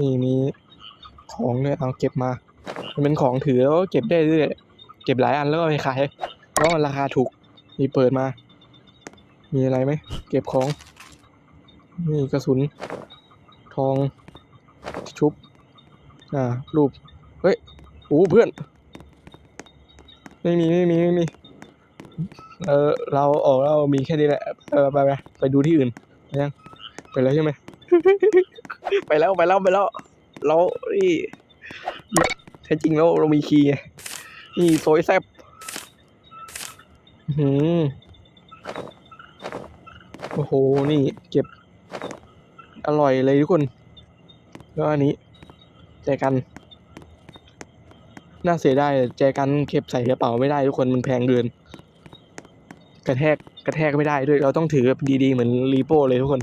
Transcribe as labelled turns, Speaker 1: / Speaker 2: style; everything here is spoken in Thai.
Speaker 1: นี่มีของเนี่ยเอาเก็บมา มันเป็นของถือแล้วก็เก็บได้เรื่อยเก็บหลายอันแล้วก็ไปขายเพราะมันราคาถูกมีเปิดมา มีอะไรไหมเก็บของนี่กระสุน ทองชุบ อ่า รูป เฮ้ยโอ้เพื่อน ไม่มีไม่มีไม่มี เออเราออกเรามีแค่นี้แหละ เออไปไปไปดูที่อื่นไปยังไปแล้วใช่ไหม ไปแล้วไปแล้วไปแล้ว เรานี่แท้จริงแล้วเรามีคีย์ไงนี่โซยแซบอื้อหืมโอ้โห นี่เก็บ อร่อยเลยทุกคน แล้วอันนี้ แจกัน น่าเสียดายแจกันเก็บใส่กระเป๋าไม่ได้ทุกคนมันแพงเกิน กระแทกกระแทกไม่ได้ด้วย เราต้องถือแบบดีๆ เหมือนรีโป้เลยทุกคน